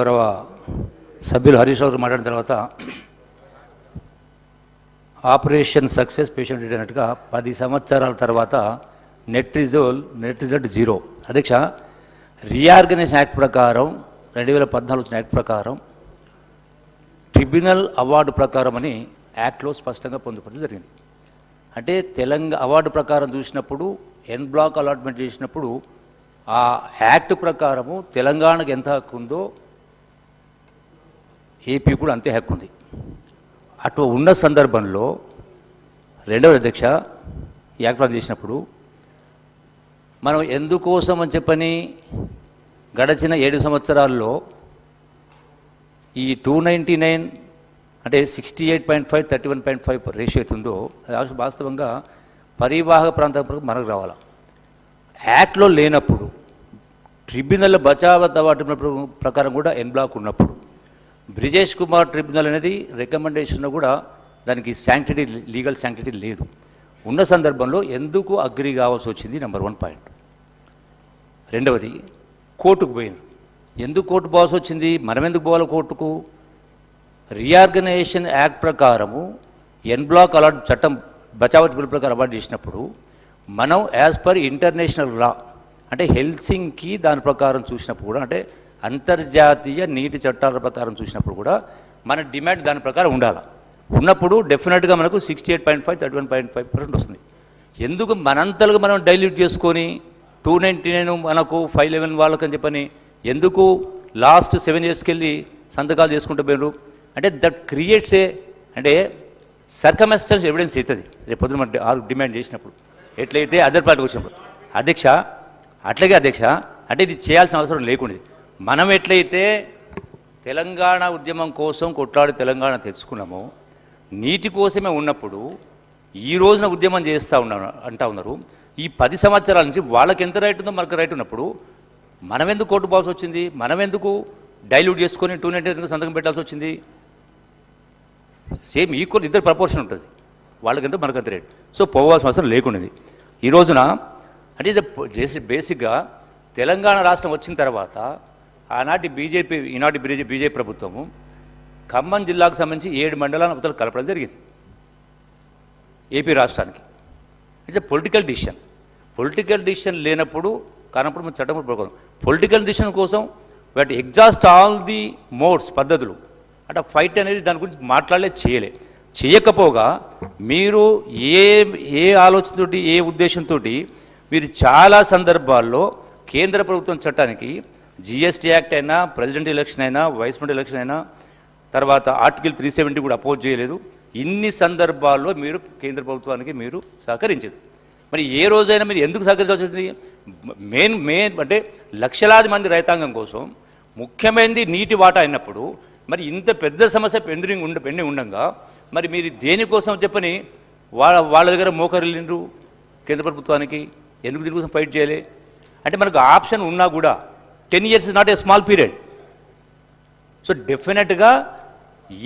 గౌరవ సభ్యులు హరీష్ రావు గారు మాట్లాడిన తర్వాత ఆపరేషన్ సక్సెస్ పేషెంట్ అన్నట్టుగా పది సంవత్సరాల తర్వాత net result net result zero. అధ్యక్ష రీఆర్గనైజేషన్ యాక్ట్ ప్రకారం రెండు వేల పద్నాలుగు వచ్చిన యాక్ట్ ప్రకారం ట్రిబ్యునల్ అవార్డు ప్రకారం అని యాక్ట్లో స్పష్టంగా పొందుపరచడం జరిగింది. అంటే తెలంగాణ అవార్డు ప్రకారం చూసినప్పుడు ఎన్ బ్లాక్ అలాట్మెంట్ చేసినప్పుడు ఆ యాక్ట్ ప్రకారము తెలంగాణకు ఎంత హక్కు ఉందో ఏపీ కూడా అంతే హక్కు ఉంది అటు ఉన్న సందర్భంలో రెండవ అధ్యక్ష ఈ చేసినప్పుడు మనం ఎందుకోసం అని చెప్పని గడచిన ఏడు సంవత్సరాల్లో ఈ టూ నైంటీ నైన్ అంటే sixty eight point five thirty one point five ratio అవుతుందో అది వాస్తవంగా పరివాహక ప్రాంతం మనకు రావాలి. యాక్ట్లో లేనప్పుడు ట్రిబ్యునల్ బచావ ప్రకారం కూడా ఎన్ బ్లాక్ ఉన్నప్పుడు బ్రిజేష్ కుమార్ ట్రిబ్యునల్ అనేది రికమెండేషన్ కూడా దానికి శాంక్టిటీ లీగల్ శాంక్టిటీ లేదు. ఉన్న సందర్భంలో ఎందుకు అగ్రి కావాల్సి వచ్చింది? Number one point. రెండవది కోర్టుకు పోయినారు. ఎందుకు కోర్టు పోవాల్సి వచ్చింది? మనం ఎందుకు పోవాలి కోర్టుకు? రీఆర్గనైజేషన్ యాక్ట్ ప్రకారము ఎన్ బ్లాక్ అలాట్ చట్టం బచావట్ బిల్ ప్రకారం అవార్డు చేసినప్పుడు మనం యాజ్ పర్ ఇంటర్నేషనల్ లా అంటే హెల్సింగ్కి దాని ప్రకారం చూసినప్పుడు కూడా అంటే అంతర్జాతీయ నీటి చట్టాల ప్రకారం చూసినప్పుడు కూడా మన డిమాండ్ దాని ప్రకారం ఉండాలి. ఉన్నప్పుడు డెఫినెట్గా మనకు sixty eight point five thirty one point five percent వస్తుంది. ఎందుకు మనంతలుగా మనం డైల్యూట్ చేసుకొని టూ నైంటీ నైన్ మనకు ఫైవ్ లెవెన్ వాళ్ళకని చెప్పని ఎందుకు లాస్ట్ సెవెన్ ఇయర్స్కి వెళ్ళి సంతకాలు చేసుకుంటూ పోయినారు? అంటే దట్ క్రియేట్స్ ఏ అంటే సర్కమెస్టెన్స్ ఎవిడెన్స్ అవుతుంది. రేపు పొద్దున మనం డిమాండ్ చేసినప్పుడు. ఎట్లయితే అదర్ పార్టీకి వచ్చినప్పుడు. అధ్యక్ష అట్లాగే అధ్యక్ష అంటే ఇది చేయాల్సిన అవసరం లేకుండా మనం ఎట్లయితే తెలంగాణ ఉద్యమం కోసం కొట్లాడి తెలంగాణ తెచ్చుకున్నామో నీటి కోసమే ఉన్నప్పుడు ఈ రోజున ఉద్యమం చేస్తూ ఉన్నారు అంటా ఉన్నారు. ఈ పది సంవత్సరాల నుంచి వాళ్ళకి ఎంత రైట్ ఉందో మనకు రైట్ ఉన్నప్పుడు మనం ఎందుకు కోర్టు పోవాల్సి వచ్చింది? మనం ఎందుకు డైల్యూట్ చేసుకొని టూ నైన్టీ సంతకం పెట్టాల్సి వచ్చింది? సేమ్ ఈక్వల్ ఇద్దరు ప్రపోర్షన్ ఉంటుంది. వాళ్ళకంత మనకంత రేట్ సో పోవాల్సిన అవసరం లేకుండింది. ఈ రోజున అంటే చేసి బేసిక్గా తెలంగాణ రాష్ట్రం వచ్చిన తర్వాత ఆనాటి బీజేపీ ఈనాటి బీజే బీజేపీ ప్రభుత్వము ఖమ్మం జిల్లాకు సంబంధించి ఏడు మండలాల అవతల కలపడం జరిగింది. ఏపీ రాష్ట్రానికి. It's political decision political decision లేనప్పుడు కానప్పుడు మనం చట్టం ప్రకారం పొలిటికల్ డిసిషన్ కోసం వాటి ఎగ్జాస్ట్ ఆల్ ది మోడ్స్ పద్ధతులు. అంటే ఫైట్ అనేది దాని గురించి మాట్లాడలే చేయలే. చేయకపోగా మీరు ఏ ఏ ఆలోచనతోటి ఏ ఉద్దేశంతో మీరు చాలా సందర్భాల్లో కేంద్ర ప్రభుత్వం చట్టానికి జిఎస్టీ యాక్ట్ అయినా ప్రెసిడెంట్ ఎలక్షన్ అయినా వైస్ ప్రెసిడెంట్ ఎలక్షన్ అయినా తర్వాత ఆర్టికల్ త్రీ సెవెంటీ కూడా అపోజ్ చేయలేదు. ఇన్ని సందర్భాల్లో మీరు కేంద్ర ప్రభుత్వానికి మీరు సహకరించదు. మరి ఏ రోజైనా మీరు ఎందుకు సహకరించాల్సి వచ్చింది మెయిన్ మెయిన్ అంటే లక్షలాది మంది రైతాంగం కోసం ముఖ్యమైనది నీటి వాటా అయినప్పుడు మరి ఇంత పెద్ద సమస్య పెండింగ్ ఉండ పెండింగ్ ఉండగా మరి మీరు దేనికోసం చెప్పని వాళ్ళ వాళ్ళ దగ్గర మోకరిల్లిండ్రు కేంద్ర ప్రభుత్వానికి? ఎందుకు దీనికోసం ఫైట్ చేయాలి? అంటే మనకు ఆప్షన్ ఉన్నా కూడా ten years is not a small period so డెఫినెట్గా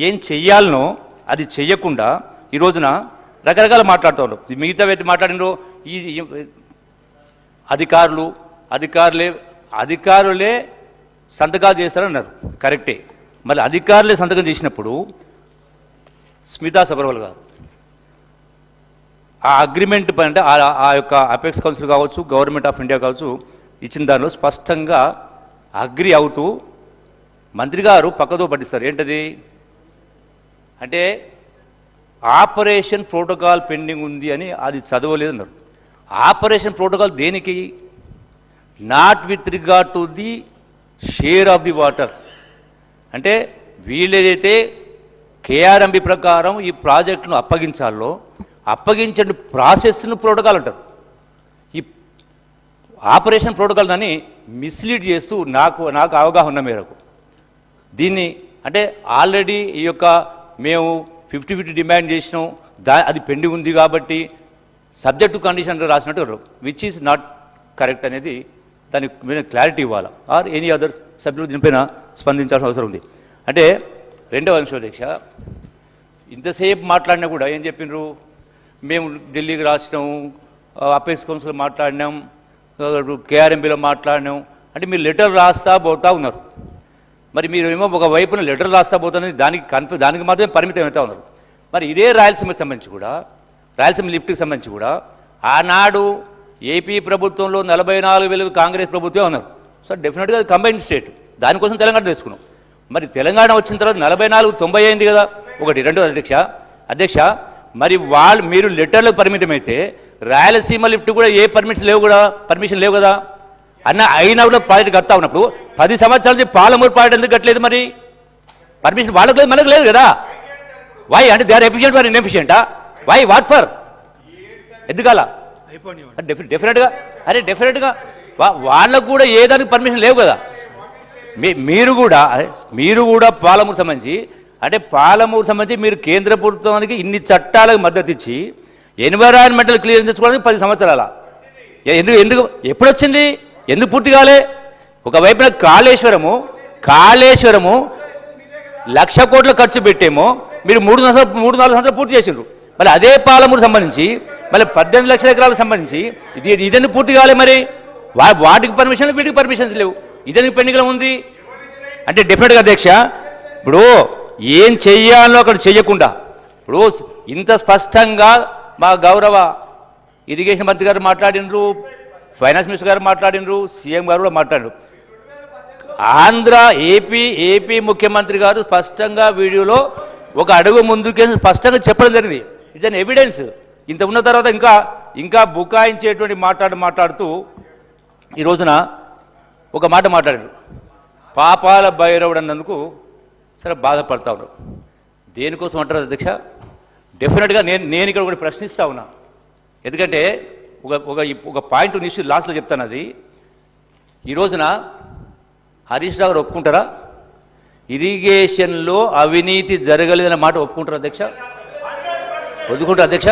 ఏం చెయ్యాలనో అది చెయ్యకుండా ఈ రోజున రకరకాల మాట్లాడుతూ మిగతా వ్యక్తి మాట్లాడినరు ఈ అధికారులు అధికారులే అధికారులే సంతకాలు చేస్తారన్నారు. కరెక్టే మళ్ళీ అధికారులే సంతకం చేసినప్పుడు స్మితా సబర్వాల్ గారు ఆ అగ్రిమెంట్ పైన అంటే ఆ- ఆ యొక్క అపెక్స్ కౌన్సిల్ కావచ్చు గవర్నమెంట్ ఆఫ్ ఇండియా కావచ్చు ఇచ్చిన దానిలో స్పష్టంగా అగ్రి అవుతూ మంత్రి గారు పక్కతో పట్టిస్తారు. ఏంటది? అంటే ఆపరేషన్ ప్రోటోకాల్ పెండింగ్ ఉంది అని అది చదవలేదు అన్నారు ఆపరేషన్ ప్రోటోకాల్ దేనికి? Not with regard to the share of the waters. అంటే వీళ్ళేదైతే కేఆర్ఎంబి ప్రకారం ఈ ప్రాజెక్టును అప్పగించాలో అప్పగించండి ప్రాసెస్ను ప్రోటోకాల్ అంటారు. ఆపరేషన్ ప్రోటోకాల్ దాన్ని మిస్లీడ్ చేస్తూ నాకు నాకు అవగాహన ఉన్న మేరకు. దీన్ని అంటే ఆల్రెడీ ఈ యొక్క మేము ఫిఫ్టీ ఫిఫ్టీ డిమాండ్ చేసినాం. దా అది పెండింగ్ ఉంది కాబట్టి సబ్జెక్టు కండిషన్ రాసినట్టు విచ్ ఈజ్ నాట్ కరెక్ట్ అనేది దానికి మీద క్లారిటీ ఇవ్వాలి? ఆర్ ఎనీ అదర్ సభ్యులు దీనిపైన స్పందించాల్సిన అవసరం ఉంది. అంటే రెండవ అంశం దీక్ష ఇంతసేపు మాట్లాడినా కూడా ఏం చెప్పినారు? మేము ఢిల్లీకి రాసినాము అపేస్ కౌన్సిల్ మాట్లాడినాం కేఆర్ఎంబీలో మాట్లాడినాం అంటే మీరు లెటర్ రాస్తా పోతా ఉన్నారు. మరి మీరు ఏమో ఒక వైపున లెటర్ రాస్తా పోతుంది దానికి కన్ఫ్యూ దానికి మాత్రమే పరిమితం అవుతా ఉన్నారు. మరి ఇదే రాయలసీమకి సంబంధించి కూడా రాయలసీమ లిఫ్ట్కి సంబంధించి కూడా ఆనాడు ఏపీ ప్రభుత్వంలో నలభై నాలుగు వేలు కాంగ్రెస్ ప్రభుత్వమే ఉన్నారు. సో డెఫినెట్గా అది కంబైన్డ్ స్టేట్. దానికోసం తెలంగాణ తెచ్చుకున్నాం మరి తెలంగాణ వచ్చిన తర్వాత నలభై నాలుగు తొంభై అయింది కదా ఒకటి రెండు అధ్యక్ష అధ్యక్ష మరి వాళ్ళు మీరు లెటర్లకు పరిమితమైతే రాయలసీమ లిఫ్ట్ కూడా ఏ పర్మిట్స్ లేవు కూడా పర్మిషన్ లేవు కదా? అన్న అయినా కూడా ప్రాజెక్ట్ కడతా ఉన్నప్పుడు పది సంవత్సరాల నుంచి పాలమూరు ప్రాజెక్ట్ ఎందుకు కట్టలేదు మరి? పర్మిషన్ వాళ్ళకి లేదు మనకు లేదు కదా? వై అంటే దే ఆర్ ఎఫిషియెంట్ ఫర్ ఇన్ఎఫిషియెంటా వై వాట్ ఫర్ ఎందుకల? డెఫి డెఫినెట్గా అరే డెఫినెట్గా వాళ్ళకు కూడా ఏ దానికి పర్మిషన్ లేవు కదా? మీరు కూడా మీరు కూడా పాలమూరు సంబంధించి అంటే పాలమూరు సంబంధించి మీరు కేంద్ర ప్రభుత్వానికి ఇన్ని చట్టాలకు మద్దతు ఇచ్చి ఎన్విరాన్మెంటల్ క్లియర్ చేసుకోవడానికి పది సంవత్సరాల. ఎందుకు ఎందుకు ఎప్పుడు వచ్చింది ఎందుకు పూర్తి కాలే? ఒకవైపున కాళేశ్వరము కాళేశ్వరము లక్ష కోట్ల ఖర్చు పెట్టేమో మీరు మూడు సంవత్సరాలు మూడు నాలుగు సంవత్సరాలు పూర్తి చేసిండ్రు. మరి అదే పాలమూరు సంబంధించి మళ్ళీ పద్దెనిమిది లక్షల ఎకరాలకు సంబంధించి ఇది ఇదెందుకు పూర్తి కాలే మరి? వా వాటికి పర్మిషన్ వీటికి పర్మిషన్స్ లేవు. ఇదెందుకు పెండింగ్లో ఉంది? అంటే డెఫినెట్గా అధ్యక్ష ఇప్పుడు ఏం చెయ్యాలో అక్కడ చెయ్యకుండా ఇప్పుడు ఇంత స్పష్టంగా మా గౌరవ ఇరిగేషన్ మంత్రి గారు మాట్లాడినరు ఫైనాన్స్ మినిస్టర్ గారు మాట్లాడినరు సీఎం గారు కూడా మాట్లాడారు ఆంధ్ర ఏపీ ఏపీ ముఖ్యమంత్రి గారు స్పష్టంగా వీడియోలో ఒక అడుగు ముందుకే స్పష్టంగా చెప్పడం జరిగింది. ఇట్స్ అన్ ఎవిడెన్స్ ఇంత ఉన్న తర్వాత ఇంకా ఇంకా బుకాయించేటువంటి మాట్లాడు మాట్లాడుతూ ఈ రోజున ఒక మాట మాట్లాడారు. పాపాల భైరవుడు అన్నందుకు సరే బాధపడతా ఉన్నారు. దేనికోసం అంటారు అధ్యక్ష? డెఫినెట్గా నేను నేను ఇక్కడ ఒకటి ప్రశ్నిస్తా ఉన్నా. ఎందుకంటే ఒక ఒక ఒక పాయింట్ ఇష్యూ లాస్ట్లో చెప్తాను అది. ఈ రోజున హరీష్ రావు ఒప్పుకుంటారా? ఇరిగేషన్లో అవినీతి జరగలేదన్న మాట ఒప్పుకుంటారు అధ్యక్ష? ఒప్పుకుంటారు అధ్యక్ష?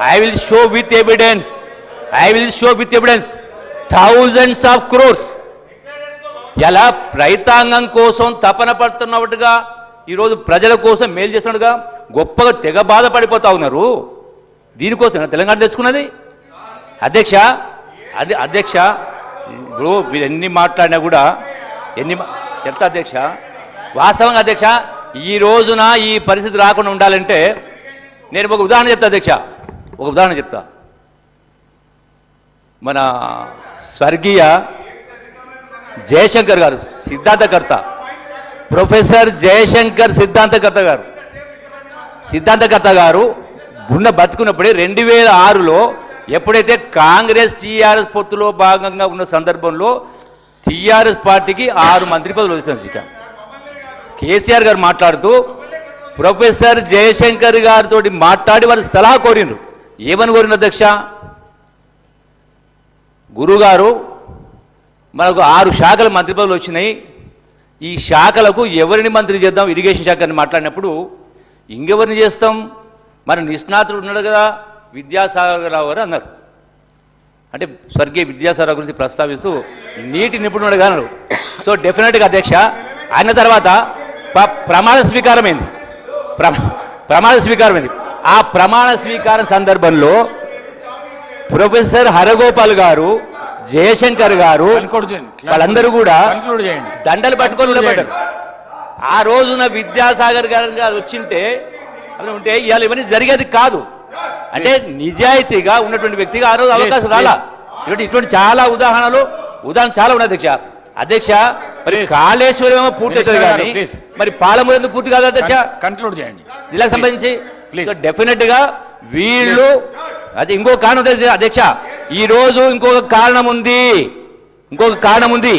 I will show with evidence I will show with evidence thousands of crores ఎలా? రైతాంగం కోసం తపన పడుతున్నట్టుగా ఈరోజు ప్రజల కోసం మేలు చేస్తున్నాడుగా. గొప్పగా తెగ బాధపడిపోతా ఉన్నారు. దీనికోసం తెలంగాణ తెచ్చుకున్నది? అధ్యక్ష అది అధ్యక్ష ఇప్పుడు మీరు ఎన్ని మాట్లాడినా కూడా ఎన్ని చెప్తా అధ్యక్ష. వాస్తవంగా అధ్యక్ష ఈ రోజున ఈ పరిస్థితి రాకుండా ఉండాలంటే నేను ఒక ఉదాహరణ చెప్తా అధ్యక్ష. ఒక ఉదాహరణ చెప్తా. మన స్వర్గీయ జయశంకర్ గారు సిద్ధార్థకర్త. ప్రొఫెసర్ జయశంకర్ సిద్ధాంతకర్త గారు. సిద్ధాంతకర్త గారు ఉన్న బతుకున్నప్పుడే రెండు వేల ఆరులో ఎప్పుడైతే కాంగ్రెస్ టీఆర్ఎస్ పొత్తులో భాగంగా ఉన్న సందర్భంలో టీఆర్ఎస్ పార్టీకి ఆరు మంత్రి పదవులు వచ్చింది కేసీఆర్ గారు మాట్లాడుతూ ప్రొఫెసర్ జయశంకర్ గారితో మాట్లాడి వారు సలహా కోరిండ్రు. ఏమని కోరిన అధ్యక్ష? గురుగారు మనకు ఆరు శాఖల మంత్రి పదవులు వచ్చినాయి. ఈ శాఖలకు ఎవరిని మంత్రి చేద్దాం? ఇరిగేషన్ శాఖ అని మాట్లాడినప్పుడు ఇంకెవరిని చేస్తాం? మన నిష్ణాతుడు ఉన్నాడు కదా విద్యాసాగరరావు గారు అన్నారు. అంటే స్వర్గీయ విద్యాసాగర్ గురించి ప్రస్తావిస్తూ నీటి నిపుణుడు అన్నారు. సో డెఫినెట్గా అధ్యక్ష ఆయన తర్వాత ప్రమాణ స్వీకారమైంది. ప్ర ప్రమాణ స్వీకారమైంది. ఆ ప్రమాణ స్వీకారం సందర్భంలో ప్రొఫెసర్ హరగోపాల్ గారు జయశంకర్ గారు. వాళ్ళందరూ కూడా దండలు పట్టుకొని నిలబడ్డారు. ఆ రోజున విద్యాసాగర్ గారు వచ్చింటే అలా ఉంటే ఇవాళ ఇవన్నీ జరిగేది కాదు. అంటే నిజాయితీగా ఉన్నటువంటి వ్యక్తిగా ఆ రోజు అవకాశం రాలా. ఇటువంటి ఇటువంటి చాలా ఉదాహరణలు ఉదాహరణ చాలా ఉన్నాయి అధ్యక్ష. అధ్యక్ష మరి. కాళేశ్వరం ఏమో పూర్తి అవుతుంది కానీ. మరి పాలమూరు ఎందుకు పూర్తి కాదు అధ్యక్ష? కన్క్లూడ్ చేయండి. జిల్లాకు సంబంధించి. డెఫినెట్గా వీళ్ళు అది ఇంకొక కారణం అధ్యక్ష. ఈరోజు ఇంకొక కారణం ఉంది. ఇంకొక కారణం ఉంది.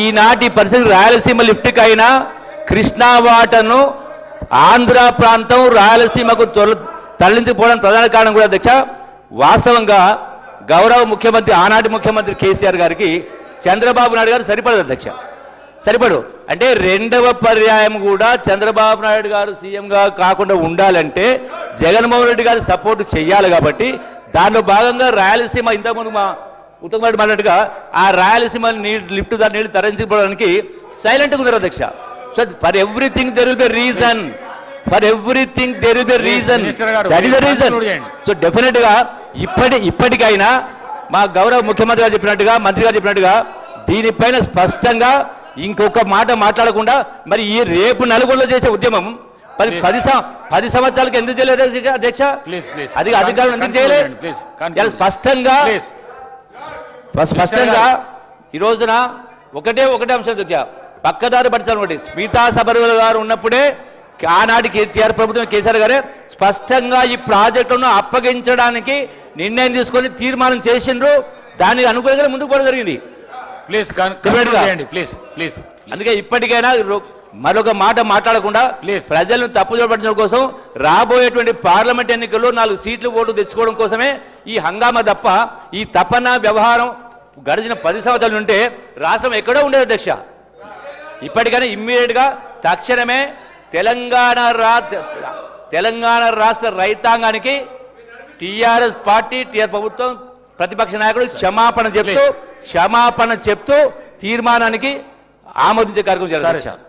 ఈనాటి పరిస్థితి రాయలసీమ లిఫ్ట్కి అయినా కృష్ణా వాటర్ను ఆంధ్ర ప్రాంతం రాయలసీమకు తొల ప్రధాన కారణం కూడా అధ్యక్ష వాస్తవంగా గౌరవ ముఖ్యమంత్రి ఆనాటి ముఖ్యమంత్రి కేసీఆర్ గారికి చంద్రబాబు నాయుడు గారు సరిపడదు అధ్యక్ష. సరిపడు. అంటే రెండవ పర్యాయం కూడా చంద్రబాబు నాయుడు గారు సీఎంగా కాకుండా ఉండాలంటే జగన్మోహన్ రెడ్డి గారు సపోర్ట్ చేయాలి కాబట్టి దానిలో భాగంగా రాయలసీమ ఇంతకుముందు మా ఉత్తమ్ రెడ్డి మాట్లాడుగా ఆ రాయలసీమ నీళ్ళు లిఫ్ట్ దాని నీళ్ళు తరలించుకోవడానికి సైలెంట్గా ఉన్నారు అధ్యక్ష. So for everything there will be reason for everything there will be reason that the reason. So డెఫినెట్గా ఇప్పటి ఇప్పటికైనా మా గౌరవ ముఖ్యమంత్రి గారు చెప్పినట్టుగా మంత్రి గారు చెప్పినట్టుగా దీనిపైన స్పష్టంగా ఇంకొక మాట మాట్లాడకుండా మరి ఈ రేపు నలుగురిలో చేసే ఉద్యమం పది Please. పది పది సంవత్సరాలకు ఎందుకు చేయలేదు అధ్యక్ష? అది అధికారులు ఎందుకు చేయలేదు స్పష్టంగా స్పష్టంగా ఈ రోజున ఒకటే ఒకటే అంశం అధ్యక్ష. పక్కదారి పట్టాలి ఒకటి. స్మితా సబర్వల గారు ఉన్నప్పుడే ఆనాటి కేటీఆర్ ప్రభుత్వం కేసీఆర్ గారే స్పష్టంగా ఈ ప్రాజెక్టును అప్పగించడానికి నిర్ణయం తీసుకొని తీర్మానం చేసిండ్రు. దానికి అనుకూలంగా ముందుకు పోవడం జరిగింది. ప్లీజ్ ప్లీజ్ ప్లీజ్ అందుకే ఇప్పటికైనా మరొక మాట మాట్లాడకుండా. ప్రజలను తప్పుదోవ పట్టడం కోసం రాబోయేటువంటి పార్లమెంట్ ఎన్నికల్లో నాలుగు సీట్లు ఓటు తెచ్చుకోవడం కోసమే ఈ హంగామా తప్ప ఈ తపన వ్యవహారం గడిచిన పది సంవత్సరాలు ఉంటే రాష్ట్రం ఎక్కడో ఉండేది అధ్యక్ష. ఇప్పటికైనా ఇమ్మీడియట్గా తక్షణమే తెలంగాణ రా తెలంగాణ రాష్ట్ర రైతాంగానికి టిఆర్ఎస్ పార్టీ టిఆర్ ప్రభుత్వం ప్రతిపక్ష నాయకుడు క్షమాపణ చెప్తూ క్షమాపణ చెప్తూ తీర్మానానికి ఆమోదించే కార్యక్రమం సార్.